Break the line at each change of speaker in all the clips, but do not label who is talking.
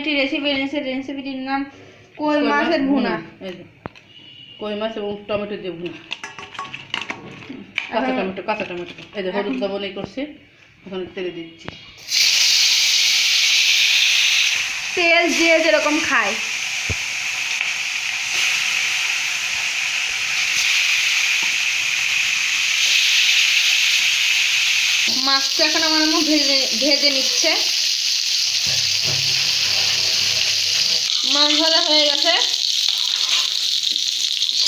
একটি রেসিপি এনেছে রেসিপিটির নাম কই মাছের ভুনা?
কই মাছ এবং টমেটো দিয়ে ভুনা। কাঁচা টমেটো কাঁচা টমেটো। এই যে হলুদ লবণ এই করছি এখন তেলে দিচ্ছি।
তেল দিয়ে যেরকম খায় মাছটা এখন আমার আম্মু ভেজে ভেজে নিচ্ছে। মাছ ভাজা হয়ে গেছে।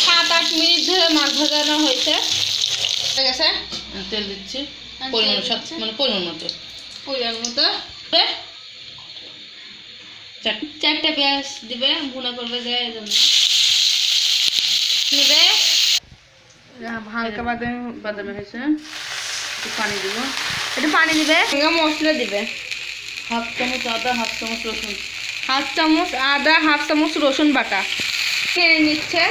সাত আট মিনিট ধরে মাছ ভাজানো হয়েছে। হয়ে গেছে?
তেল দিচ্ছি। পরিমাণ মানে পরিমাণ মতো।
পরিমাণ মতো। চারটে পেঁয়াজ দিবে ভুনা করবে যে নিবে? হালকা বাদামি
বাদামে হয়েছে। একটু পানি দিব।
একটু পানি দিবে? মশলা দিবে।
হাফ চামচ আদা হাফ চামচ রসুন।
হাফ চামচ আদা হাফ চামচ রসুন বাটা। কেড়ে নিচ্ছে।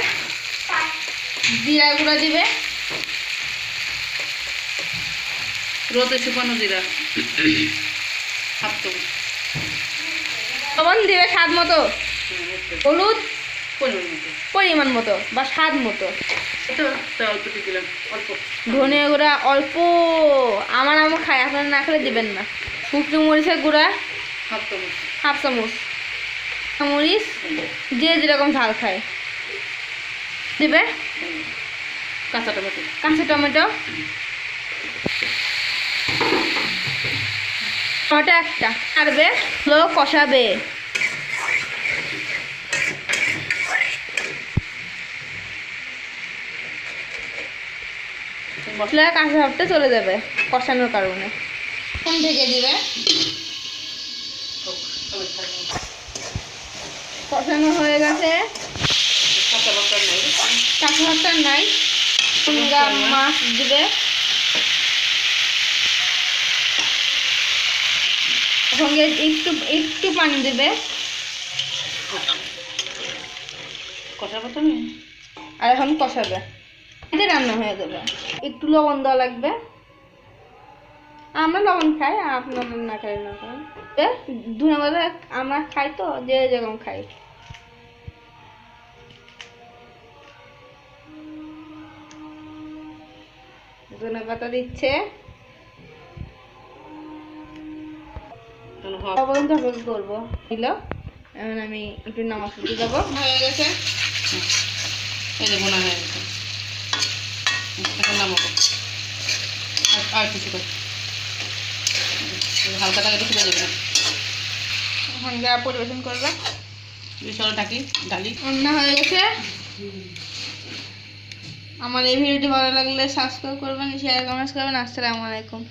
জিরা গুঁড়া দিবে।
রোদে শুকানো জিরা। হাফ চামচ।
লবণ দিবে স্বাদ মতো। হলুদ।
পরিমাণ মতো
বা স্বাদ মতো। ধনিয়া গুঁড়া অল্প। আমার আমও খায় আপনারা না খেলে দিবেন না। শুকনো মরিচের গুঁড়া।
হাফ চামচ।
হাফ চামচ। মরিচ যে যেরকম ঝাল খায়। দিবে?
কাঁচা টমেটো।
কাঁচা টমেটো। টমেটো একটা। আরবে লোক কষাবে মশলা কাঁচা ভাবটা চলে যাবে কষানোর কারণে। ফোন ঢেকে দিবে? কষানো হয়ে গেছে।
কাঁচা লঙ্কা নেই।
মুরগা মাছ দিবে। সঙ্গে একটু একটু পানি দেবে। আর এখন কষাবে। এতে রান্না হয়ে যাবে। একটু লবণ দেওয়া লাগবে। আমরা লবণ খাই আপনারা না খাই না খান। ধনে আমরা খাই তো যে যেরকম খাই। ধনে পাতা দিচ্ছে।
এখন হাফ
পর্যন্ত অপেক্ষা করব? দিল এখন আমি একটু নামাজ পড়তে যাব। হয়ে গেছে
এই যে বোনা হয়ে গেছে। এখন নামাবো। আর- কিছু করে। হালকা টাকা একটু যাবে
এখন যা পরিবেশন করবে।
ডাকি ডালি
রান্না হয়ে গেছে। আমার এই ভিডিওটি ভালো লাগলে সাবস্ক্রাইব করবেন শেয়ার কমেন্টস করবেন। আসসালামু আলাইকুম।